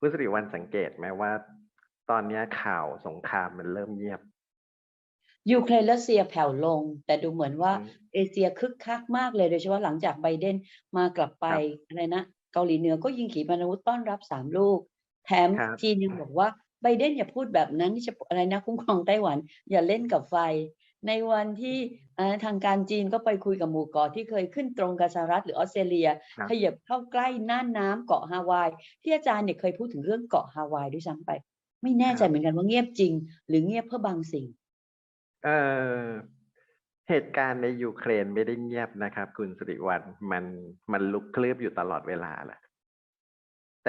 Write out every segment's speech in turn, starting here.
คุณสิริวัลสังเกตไหมว่า ตอนเนี้ยข่าวสงครามมันเริ่มเงียบยูเครนรัสเซียแผ่วลง แต่ดูเหมือนว่าอืมเอเชียคึกคักมากเลยโดยเฉพาะหลังจากไบเดนมากลับไปครับอะไรนะเกาหลีเหนือก็ยิงขีปนาวุธต้อนรับสามลูก แถมครับจีนยังบอกว่าไบเดนอย่าพูดแบบนั้นที่จะอะไรนะคุ้มครองไต้หวัน อย่าเล่นกับไฟ ในวันที่อ่าทางการจีนก็ไปคุยกับหมู่เกาะที่เคยขึ้นตรงกับสหรัฐหรือออสเตรเลียครับขยับเข้าใกล้น่านน้ำเกาะฮาวาย ที่อาจารย์เนี่ยเคยพูดถึงเรื่องเกาะฮาวายด้วยซ้ำไป ไม่แน่ใจเหมือนกันว่าเงียบจริง หรือเงียบเพื่อบางสิ่ง เอ่อเหตุการณ์ในยูเครนไม่ได้เงียบนะครับ คุณสิริวัลมันมันลุกคลืบอยู่ตลอดเวลาแหละ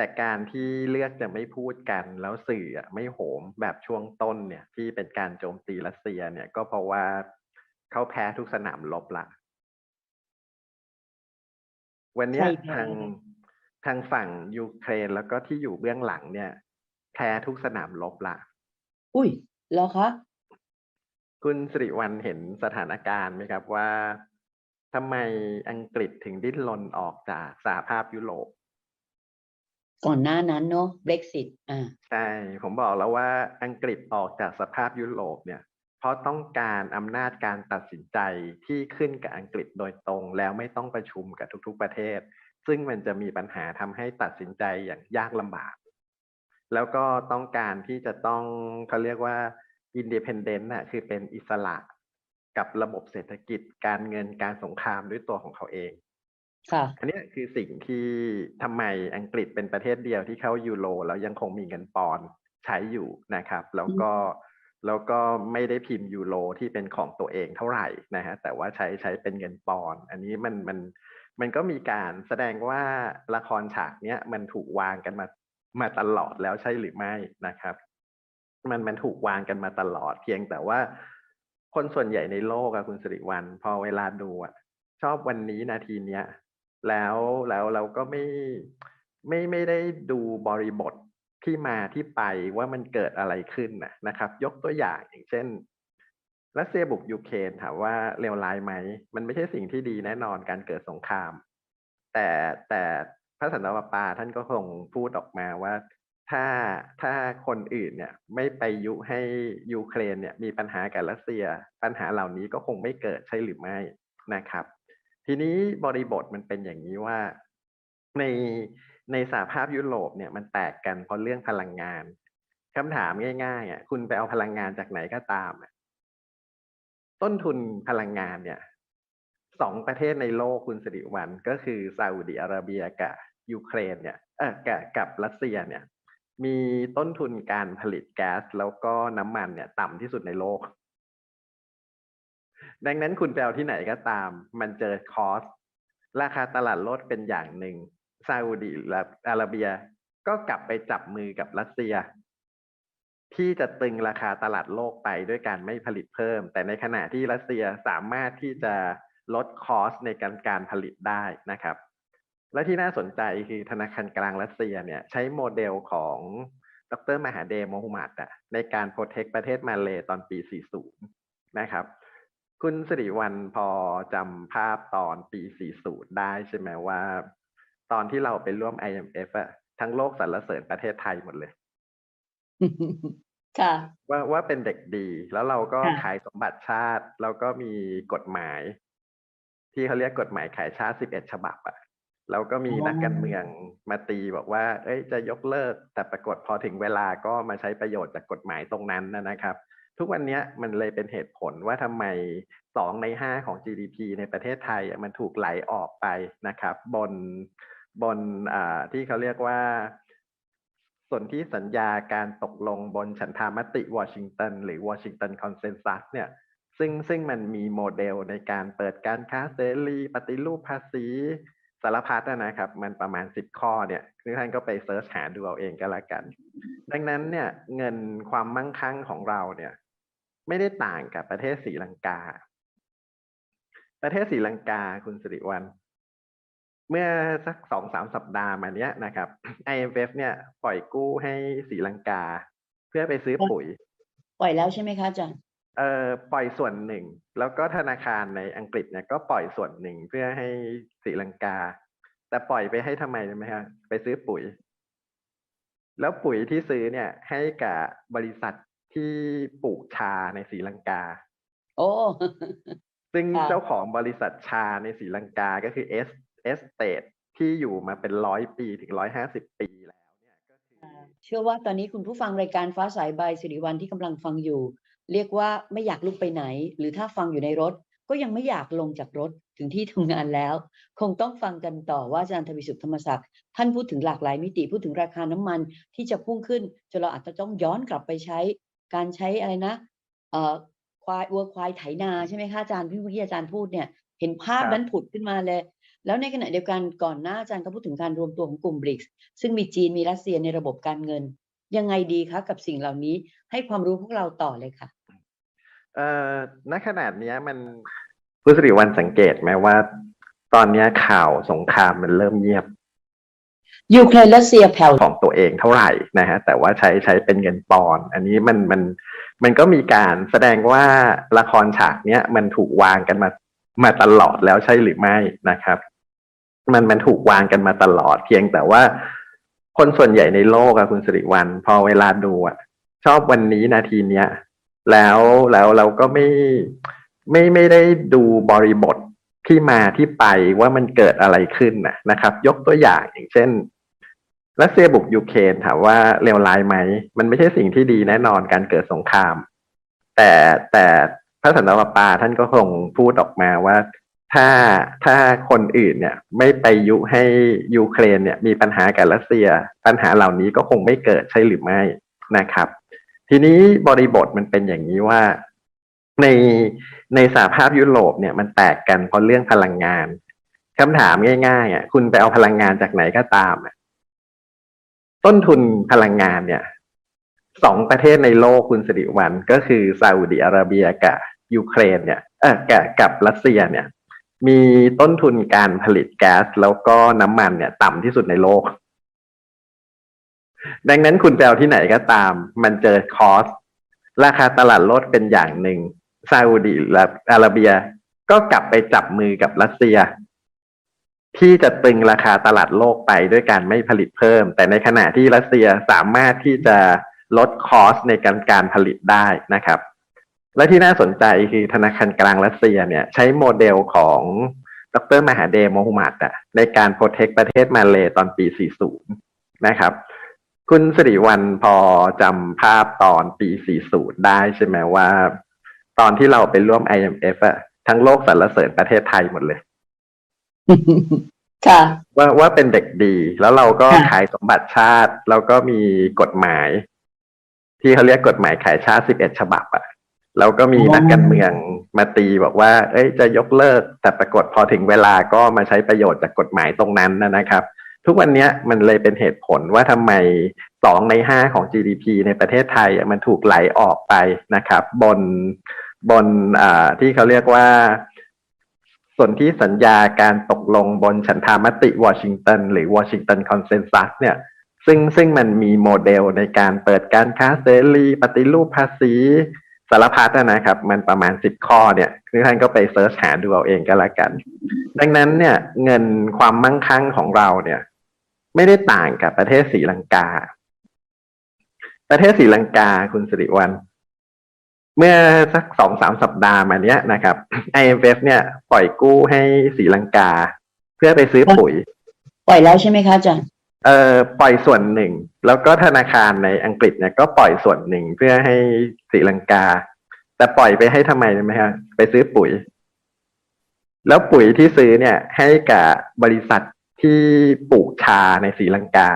แต่การที่เลือกจะไม่พูดกันแล้วสื่ออะไม่โหมแบบช่วงต้นเนี่ยที่เป็นการโจมตีรัสเซียเนี่ยก็เพราะว่าเขาแพ้ทุกสนามรบละวันเนี้ยใช่แพ้ทางทางฝั่งยูเครนแล้วก็ที่อยู่เบื้องหลังเนี่ยแพ้ทุกสนามรบละอุ้ยแล้วคะคุณสิริวัลเห็นสถานการณ์ไหมครับว่าทำไมอังกฤษถึงดิ้นรนออกจากสหภาพยุโรป ก่อนหน้านั้นเนาะ Brexit อ่าใช่ผมบอกแล้วว่าอังกฤษออกจากสภาพยุโรปเนี่ยเพราะต้องการอำนาจการตัดสินใจที่ขึ้นกับอังกฤษโดยตรง แล้วไม่ต้องประชุมกับทุก ๆประเทศ ซึ่งมันจะมีปัญหาทำให้ตัดสินใจอย่างยากลำบาก แล้วก็ต้องการที่จะต้องเขาเรียกว่า independent น่ะคือเป็นอิสระกับระบบเศรษฐกิจการเงินการสงครามด้วยตัวของเขาเอง ค่ะ อันเนี้ยคือสิ่งที่ทำไมอังกฤษเป็นประเทศเดียวที่เข้ายูโรแล้วยังคงมีเงินปอนด์ใช้อยู่นะครับ แล้วก็แล้วก็ไม่ได้พิมพ์ยูโรที่เป็นของตัวเองเท่าไหร่นะฮะแต่ว่าใช้ใช้เป็นเงินปอนด์อันนี้มันมันมันก็มีการแสดงว่าละครฉากเนี้ยมันถูกวางกันมามาตลอดแล้วใช่หรือไม่นะครับ มันมันถูกวางกันมาตลอดเพียงแต่ว่า คนส่วนใหญ่ในโลกอะคุณสิริวัลพอเวลาดูอะชอบวันนี้นาทีเนี้ย แล้วแล้วเราก็ไม่ไม่ไม่ได้ดูบริบทที่มาที่ไปว่ามันเกิดอะไรขึ้นนะนะครับ ยกตัวอย่างอย่างเช่นรัสเซียบุกยูเครนถามว่าเลวร้ายไหม มันไม่ใช่สิ่งที่ดีแน่นอนการเกิดสงคราม แต่แต่พระสันตะปาปาท่านก็คงพูดออกมาว่าถ้าถ้าคนอื่นเนี่ยไม่ไปยุให้ยูเครนเนี่ยมีปัญหากับรัสเซีย ปัญหาเหล่านี้ก็คงไม่เกิดใช่หรือไม่นะครับ ทีนี้บริบทมันเป็นอย่างนี้ว่าในในสหภาพยุโรปเนี่ยมันแตกกันเพราะเรื่องพลังงานคำถามง่ายๆอะคุณไปเอาพลังงานจากไหนก็ตามอะต้นทุนพลังงานเนี่ยสองประเทศในโลกคุณสิริวัลก็คือซาอุดิอาระเบียกับยูเครนเนี่ยเออกับกับรัสเซียเนี่ย มีต้นทุนการผลิตแก๊สแล้วก็น้ำมันเนี่ย ต่ำที่สุดในโลก ดังนั้นคุณไปเอาที่ไหนก็ตาม มันเจอคอสราคาตลาดโลดเป็นอย่างหนึ่งซาอุดิอาระเบีย ก็กลับไปจับมือกับรัสเซีย ที่จะตึงราคาตลาดโลกไปด้วยการไม่ผลิตเพิ่ม แต่ในขณะที่รัสเซียสามารถที่จะลดคอสในการการผลิตได้นะครับ และที่น่าสนใจคือธนาคารกลางรัสเซียเนี่ยใช้โมเดลของดรมหาเดโมฮุมัดอะในการโปรเทคประเทศมาเลตอนปี 40 นะครับ คุณสิริวัลพอจำภาพตอนปี 40 ได้ใช่ไหมว่า ตอนที่เราไปร่วม IMF อะทั้งโลกสรรเสริญประเทศไทยหมดเลย ค่ะ ว่าว่าเป็นเด็กดี แล้วเราก็ค่ะขายสมบัติชาติ แล้วก็มีกฎหมาย ที่เขาเรียกกฎหมายขายชาติ 11 ฉบับอะแล้วก็มีนักการเมืองมาตีบอกว่า เอ้ยจะยกเลิก แต่ปรากฏพอถึงเวลาก็มาใช้ประโยชน์จากกฎหมายตรงนั้นนะนะครับ ทุกวันนี้มันเลยเป็นเหตุผลว่าทำไมสองในห้าของ GDP ในประเทศไทยมันถูกไหลออกไปนะครับ บนบนที่เขาเรียกว่าส่วนที่สัญญาการตกลงบนฉันทามติวอชิงตันหรือวอชิงตันคอนเซนแซสเนี่ยซึ่งซึ่งมันมีโมเดลในการเปิดการค้าเสรีปฏิรูปภาษีสารพัดนะครับ มันประมาณสิบข้อเนี่ยทุกท่านก็ไปเซิร์ชหาดูเอาเองก็แล้วกัน ดังนั้นเนี่ยเงินความมั่งคั่งของเราเนี่ย ไม่ได้ต่างกับประเทศศรีลังกา ประเทศศรีลังกาคุณสิริวัลเมื่อสักสองสามสัปดาห์มาเนี้ยนะครับ IMF เนี่ยปล่อยกู้ให้ศรีลังกา เพื่อไปซื้อปุ๋ย ปล่อยแล้วใช่ไหมคะอาจารย์เอ่อปล่อยส่วนหนึ่ง แล้วก็ธนาคารในอังกฤษเนี่ยก็ปล่อยส่วนหนึ่งเพื่อให้ศรีลังกา แต่ปล่อยไปให้ทำไมรู้ไหมฮะไปซื้อปุ๋ย แล้วปุ๋ยที่ซื้อเนี่ยให้กับบริษัท ที่ปลูกชาในศรีลังกา โอ้ ซึ่งค่ะ เจ้าของบริษัทชาในศรีลังกาก็คือเอสเอสเตทที่อยู่มาเป็นร้อยปีถึงร้อยห้าสิบปีแล้วเนี่ยก็คือ เชื่อว่าตอนนี้คุณผู้ฟังรายการฟ้าสายบายสิริวัลที่กำลังฟังอยู่ เรียกว่าไม่อยากลุกไปไหน หรือถ้าฟังอยู่ในรถ ก็ยังไม่อยากลงจากรถถึงที่ทำงานแล้ว คงต้องฟังกันต่อว่าอาจารย์ทวีสุขธรรมศักดิ์ท่านพูดถึงหลากหลายมิติพูดถึงราคาน้ำมันที่จะพุ่งขึ้นจนเราอาจจะต้องย้อนกลับไปใช้ การใช้อะไรนะเอ่อควายวัวควายไถนาใช่ไหมคะอาจารย์พี่เมื่อกี้อาจารย์พูดเนี่ย เห็นภาพครับนั้นผุดขึ้นมาเลย แล้วในขณะเดียวกันก่อนหน้าอาจารย์ก็พูดถึงการรวมตัวของกลุ่มบริกซึ่งมีจีนมีรัสเซียในระบบการเงิน ยังไงดีคะกับสิ่งเหล่านี้ให้ความรู้พวกเราต่อเลยค่ะเอ่อณขนาดเนี้ยมันผู้สิริวันสังเกตไหมว่า ตอนเนี้ยข่าวสงครามมันเริ่มเงียบ ยูเครนรัสเซียแผ่วของตัวเองเท่าไหร่นะฮะแต่ว่าใช้ใช้เป็นเงินปอนด์อันนี้มันมันมันก็มีการแสดงว่าละครฉากเนี้ยมันถูกวางกันมามาตลอดแล้วใช่หรือไม่นะครับ มันมันถูกวางกันมาตลอดเพียงแต่ว่า คนส่วนใหญ่ในโลกอะคุณสิริวัลพอเวลาดูอะชอบวันนี้นาทีเนี้ยแล้วแล้วเราก็ไม่ไม่ไม่ได้ดูบริบทที่มาที่ไปว่ามันเกิดอะไรขึ้นนะนะครับ ยกตัวอย่างอย่างเช่น รัสเซียบุกยูเครนถามว่าเลวร้ายไหม มันไม่ใช่สิ่งที่ดีแน่นอนการเกิดสงคราม แต่แต่พระสันตะปาปาท่านก็คงพูดออกมาว่า ถ้าถ้าคนอื่นเนี่ย ไม่ไปยุให้ยูเครนเนี่ย มีปัญหากับรัสเซีย ปัญหาเหล่านี้ก็คงไม่เกิดใช่หรือไม่นะครับ ทีนี้บริบทมันเป็นอย่างนี้ว่าในในสหภาพยุโรปเนี่ยมันแตกกันเพราะเรื่องพลังงานคำถามง่ายๆอะคุณไปเอาพลังงานจากไหนก็ตามอะ ต้นทุนพลังงานเนี่ยสองประเทศในโลกคุณสิริวัลก็คือซาอุดิอาระเบียกับยูเครนเนี่ยเออกับกับรัสเซียเนี่ย มีต้นทุนการผลิตแก๊สแล้วก็น้ำมันเนี่ย ต่ำที่สุดในโลก ดังนั้นคุณไปเอาที่ไหนก็ตาม มันเจอคอสราคาตลาดโลดเป็นอย่างหนึ่งซาอุดิอาระเบียก็กลับไปจับมือกับรัสเซีย ที่จะตึงราคาตลาดโลกไปด้วยการไม่ผลิตเพิ่ม แต่ในขณะที่รัสเซียสามารถที่จะลดคอสในการการผลิตได้นะครับ และที่น่าสนใจคือธนาคารกลางรัสเซียเนี่ยใช้โมเดลของดรมหาเดโมฮัมหมัดอะในการโปรเทคประเทศมาเลตอนปี 40 นะครับ คุณสิริวัลพอจำภาพตอนปี 40 ได้ใช่ไหมว่า ตอนที่เราไปร่วม IMF อะทั้งโลกสรรเสริญประเทศไทยหมดเลย ค่ะ ว่าว่าเป็นเด็กดี แล้วเราก็ค่ะ ขายสมบัติชาติ แล้วก็มีกฎหมาย ที่เขาเรียกกฎหมายขายชาติ11ฉบับอะแล้วก็มีนักการเมืองมาตีบอกว่า เอ้ยจะยกเลิก แต่ปรากฏพอถึงเวลาก็มาใช้ประโยชน์จากกฎหมายตรงนั้นนะนะครับ ทุกวันเนี้ยมันเลยเป็นเหตุผลว่าทำไมสองในห้าของ GDP ในประเทศไทยอะมันถูกไหลออกไปนะครับ บนบนอ่าที่เขาเรียกว่า ส่วนที่สัญญาการตกลงบนฉันทามติวอชิงตันหรือวอชิงตันคอนเซนแซสเนี่ยซึ่งซึ่งมันมีโมเดลในการเปิดการค้าเสรีปฏิรูปภาษีสารพัดนะครับ มันประมาณสิบข้อเนี่ยคือท่านก็ไปเซิร์ชหาดูเอาเองก็แล้วกัน ดังนั้นเนี่ยเงินความมั่งคั่งของเราเนี่ย ไม่ได้ต่างกับประเทศศรีลังกา ประเทศศรีลังกาคุณสิริวัล เมื่อสักสองสามสัปดาห์มาเนี้ยนะครับ IMF เนี่ยปล่อยกู้ให้ศรีลังกา เพื่อไปซื้อปุ๋ย ปล่อยแล้วใช่ไหมคะอาจารย์เอ่อปล่อยส่วนหนึ่ง แล้วก็ธนาคารในอังกฤษเนี่ยก็ปล่อยส่วนหนึ่งเพื่อให้ศรีลังกา แต่ปล่อยไปให้ทำไมรู้ไหมฮะไปซื้อปุ๋ย แล้วปุ๋ยที่ซื้อเนี่ย ให้กับบริษัทที่ปลูกชาในศรีลังกา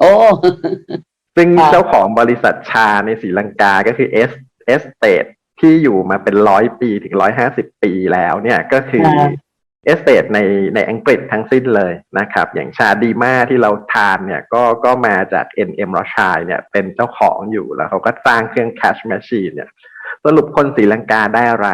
โอ้ ซึ่งค่ะเจ้าของบริษัทชาในศรีลังกาก็คือเอส เอสเตทที่อยู่มาเป็นร้อยปีถึงร้อยห้าสิบปีแล้วเนี่ยก็คือเอสเตทในในอังกฤษทั้งสิ้นเลยนะครับ อย่างชาดีมาที่เราทานเนี่ยก็ก็มาจาก NM r o t h s c h i l d เนี่ยเป็นเจ้าของอยู่แล้วเขาก็สร้างเครื่อง cash machine เนี่ย สรุปคนศรีลังกาได้อะไร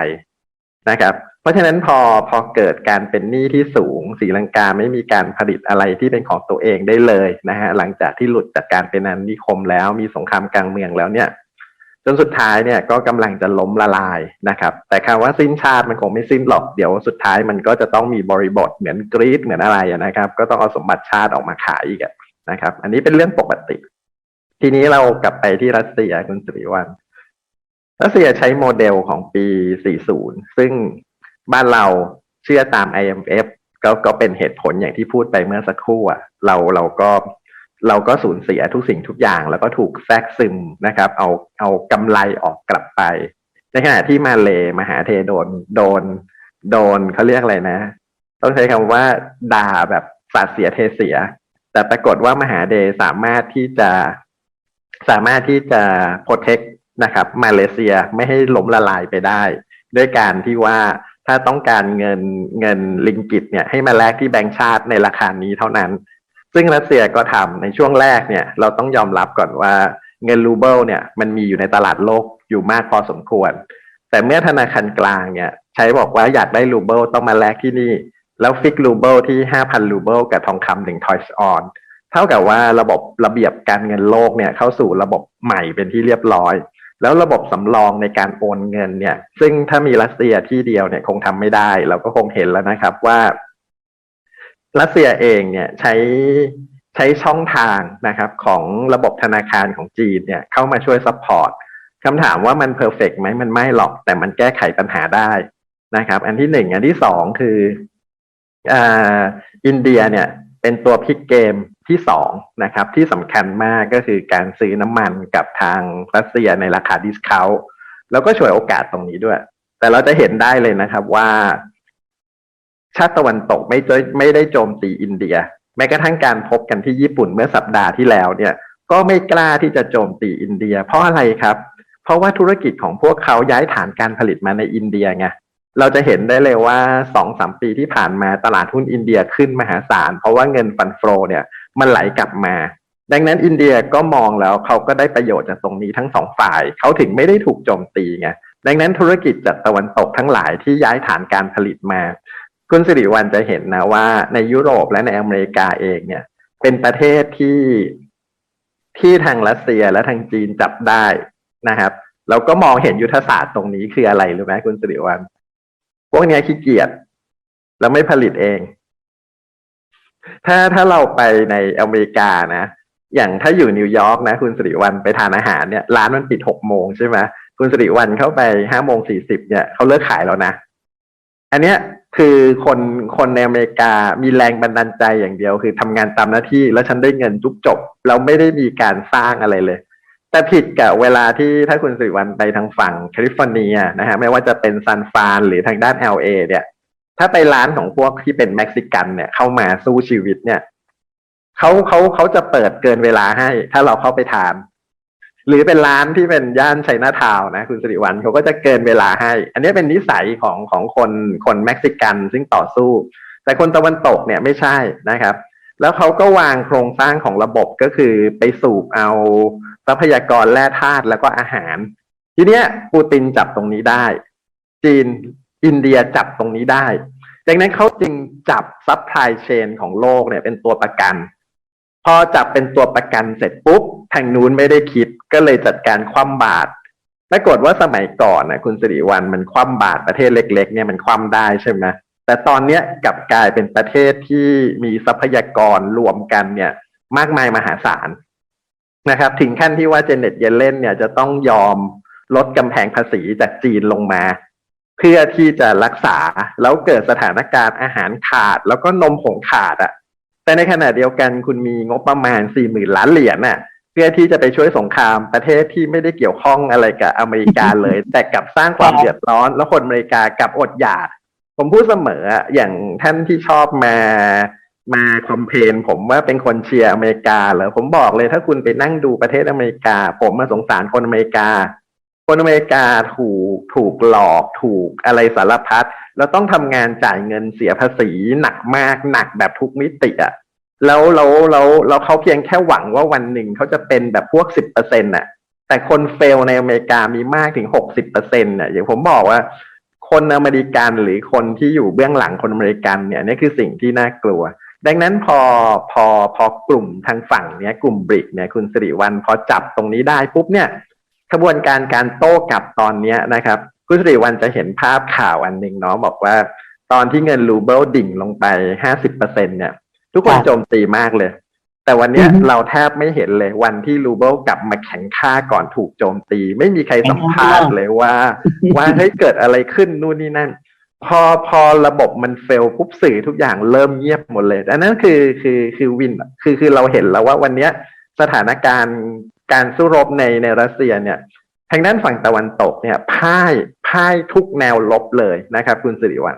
นะครับเพราะฉะนั้นพอพอเกิดการเป็นหนี้ที่สูงศรีลังกาไม่มีการผลิตอะไรที่เป็นของตัวเองได้เลยนะฮะหลังจากที่หลุดจากการเป็นอาณานิคมแล้วมีสงครามกลางเมืองแล้วเนี่ย จนสุดท้ายเนี่ยก็กำลังจะล้มละลายนะครับ แต่คำว่าสิ้นชาติมันคงไม่สิ้นหรอก เดี๋ยวสุดท้ายมันก็จะต้องมีบริบทเหมือนกรีดเหมือนอะไรนะครับ ก็ต้องเอาสมบัติชาติออกมาขายอีกนะครับ อันนี้เป็นเรื่องปกติ ทีนี้เรากลับไปที่รัสเซียคุณสิริวัลรัสเซียใช้โมเดลของปี 40 ซึ่งบ้านเราเชื่อตาม IMF ก็ก็เป็นเหตุผลอย่างที่พูดไปเมื่อสักครู่อะเราเราก็ เราก็สูญเสียทุกสิ่งทุกอย่าง แล้วก็ถูกแทรกซึมนะครับ เอาเอากำไรออกกลับไป ในขณะที่มาเลมหาเทโดนโดน โดนเขาเรียกอะไรนะ ต้องใช้คำว่าด่าแบบสาดเสียเทเสีย แต่ปรากฏว่ามหาเดสามารถที่จะสามารถที่จะโปรเทคนะครับ มาเลเซียไม่ให้ล้มละลายไปได้ ด้วยการที่ว่าถ้าต้องการเงินเงินลิงกิตเนี่ยให้มาแลกที่แบงก์ชาติในราคานี้เท่านั้น ซึ่งรัสเซียก็ทำในช่วงแรกเนี่ยเราต้องยอมรับก่อนว่าเงินรูเบิลเนี่ยมันมีอยู่ในตลาดโลกอยู่มากพอสมควร แต่เมื่อธนาคารกลางเนี่ยใช้บอกว่าอยากได้รูเบิลต้องมาแลกที่นี่ แล้วฟิกรูเบิลที่ห้าพันรูเบิลกับทองคำหนึ่งทอยส์ออนเท่ากับว่าระบบระเบียบการเงินโลกเนี่ยเข้าสู่ระบบใหม่เป็นที่เรียบร้อย แล้วระบบสำรองในการโอนเงินเนี่ยซึ่งถ้ามีรัสเซียที่เดียวเนี่ยคงทำไม่ได้ เราก็คงเห็นแล้วนะครับว่า รัสเซียเองเนี่ยใช้ใช้ช่องทางนะครับของระบบธนาคารของจีนเนี่ยเข้ามาช่วยซัพพอร์ตคำถามว่ามันเพอร์เฟกไหมมันไม่หรอกแต่มันแก้ไขปัญหาได้นะครับ อันที่หนึ่งอันที่สองคืออ่าอินเดียเนี่ยเป็นตัวพลิกเกมที่สองนะครับ ที่สำคัญมากก็คือการซื้อน้ำมันกับทางรัสเซียในราคาดิสคาวแล้วก็ช่วยโอกาสตรงนี้ด้วย แต่เราจะเห็นได้เลยนะครับว่า ชาติตะวันตกไม่ได้ไม่ได้โจมตีอินเดีย แม้กระทั่งการพบกันที่ญี่ปุ่นเมื่อสัปดาห์ที่แล้วเนี่ย ก็ไม่กล้าที่จะโจมตีอินเดีย เพราะอะไรครับ เพราะว่าธุรกิจของพวกเขาย้ายฐานการผลิตมาในอินเดียไงเราจะเห็นได้เลยว่าสองสามปีที่ผ่านมาตลาดหุ้นอินเดียขึ้นมหาศาล เพราะว่าเงินฟันโฟเนี่ยมันไหลกลับมา ดังนั้นอินเดียก็มองแล้วเขาก็ได้ประโยชน์จากตรงนี้ทั้งสองฝ่าย เขาถึงไม่ได้ถูกโจมตีไงดังนั้นธุรกิจจากตะวันตกทั้งหลายที่ย้ายฐานการผลิตมา คุณสิริวัลจะเห็นนะว่าในยุโรปและในอเมริกาเองเนี่ย เป็นประเทศที่ที่ทางรัสเซียและทางจีนจับได้นะครับเราก็มองเห็นยุทธศาสตร์ตรงนี้คืออะไรรู้ไหมคุณสิริวัลพวกนี้ขี้เกียจแล้วไม่ผลิตเอง ถ้าถ้าเราไปในอเมริกานะ อย่างถ้าอยู่นิวยอร์กนะ คุณสิริวัลไปทานอาหารเนี่ยร้านมันปิดหกโมงใช่ไหมคุณสิริวัลเข้าไปห้าโมงสี่สิบเนี่ยเขาเลิกขายแล้วนะ อันเนี้ย คือคนคนในอเมริกามีแรงบันดาลใจอย่างเดียว คือทำงานตามหน้าที่แล้วฉันได้เงินจุกจบเราไม่ได้มีการสร้างอะไรเลย แต่ผิดกับเวลาที่ถ้าคุณสิริวัลไปทางฝั่งแคลิฟอร์เนียนะฮะไม่ว่าจะเป็นซานฟรานหรือทางด้าน LA เนี่ยถ้าไปร้านของพวกที่เป็นเม็กซิกันเนี่ยเข้ามาสู้ชีวิตเนี่ยเขาเขาเขาจะเปิดเกินเวลาให้ ถ้าเราเข้าไปทาน หรือเป็นร้านที่เป็นย่านไชน่าทาวน์นะ คุณสิริวัลเขาก็จะเกินเวลาให้ อันนี้เป็นนิสัยของของคนคนเม็กซิกันซึ่งต่อสู้ แต่คนตะวันตกเนี่ยไม่ใช่นะครับ แล้วเขาก็วางโครงสร้างของระบบก็คือไปสูบเอาทรัพยากรแร่ธาตุแล้วก็อาหาร ทีเนี้ยปูตินจับตรงนี้ได้ จีนอินเดียจับตรงนี้ได้ดังนั้นเขาจึงจับซัพพลายเชนของโลกเนี่ยเป็นตัวประกัน พอจับเป็นตัวประกันเสร็จปุ๊บทางนู้นไม่ได้คิดก็เลยจัดการคว่ำบาตรปรากฏว่าสมัยก่อนนะคุณสิริวัลมันคว่ำบาตรประเทศเล็ก ๆ เนี่ยมันคว่ำได้ใช่ไหมแต่ตอนเนี้ยกลับกลายเป็นประเทศที่มีทรัพยากรรวมกันเนี่ย มากมายมหาศาลนะครับ ถึงขั้นที่ว่าเจเน็ตเยเลนเนี่ยจะต้องยอมลดกำแพงภาษีจากจีนลงมา เพื่อที่จะรักษาแล้วเกิดสถานการณ์อาหารขาด แล้วก็นมผงขาดอะ่ะ แต่ในขณะเดียวกันคุณมีงบประมาณสี่หมื่นล้านเหรียญน่ะเพื่อที่จะไปช่วยสงครามประเทศที่ไม่ได้เกี่ยวข้องอะไรกับอเมริกาเลย แต่กลับสร้างความเดือดร้อน แล้วคนอเมริกากลับอดอยาก ผมพูดเสมออะอย่างท่านที่ชอบมามาคอมเพลนผมว่าเป็นคนเชียร์อเมริกาเหรอผมบอกเลยถ้าคุณไปนั่งดูประเทศอเมริกา ผมมาสงสารคนอเมริกา คนอเมริกาถูกถูกหลอกถูกอะไรสารพัด แล้วต้องทำงานจ่ายเงินเสียภาษีหนักมากหนักแบบทุกมิติอะแล้วแล้วแล้วแล้วเขาเพียงแค่หวังว่าวันหนึ่งเขาจะเป็นแบบพวกสิบเปอร์เซ็นต์อะแต่คนเฟลในอเมริกามีมากถึงหกสิบเปอร์เซ็นต์อะอย่างผมบอกว่า คนอเมริกันหรือคนที่อยู่เบื้องหลังคนอเมริกันเนี่ยนี่คือสิ่งที่น่ากลัว ดังนั้นพอพอพอกลุ่มทางฝั่งเนี้ยกลุ่มบริกเนี่ยคุณสิริวัลพอจับตรงนี้ได้ปุ๊บเนี่ยขบวนการการโต้กลับตอนเนี้ยนะครับ คุณสิริวัลจะเห็นภาพข่าวอันหนึ่งเนาะบอกว่า ตอนที่เงินรูเบิลดิ่งลงไปห้าสิบเปอร์เซ็นเนี่ยทุกคนครับโจมตีมากเลย แต่วันเนี้ยอือฮึเราแทบไม่เห็นเลยวันที่รูเบิลกลับมาแข็งค่าก่อนถูกโจมตี ไม่มีใครสัมภาษณ์เลยว่า ว่าเฮ้ยเกิดอะไรขึ้นนู่นนี่นั่น พอพอระบบมันเฟลปุ๊บสื่อทุกอย่างเริ่มเงียบหมดเลยอันนั้นคือคือคือวินคือคือเราเห็นแล้วว่าวันเนี้ยสถานการณ์การสู้รบในในรัสเซียเนี่ย ทางด้านฝั่งตะวันตกเนี่ยพ่ายพ่ายทุกแนวลบเลยนะครับ คุณสิริวัล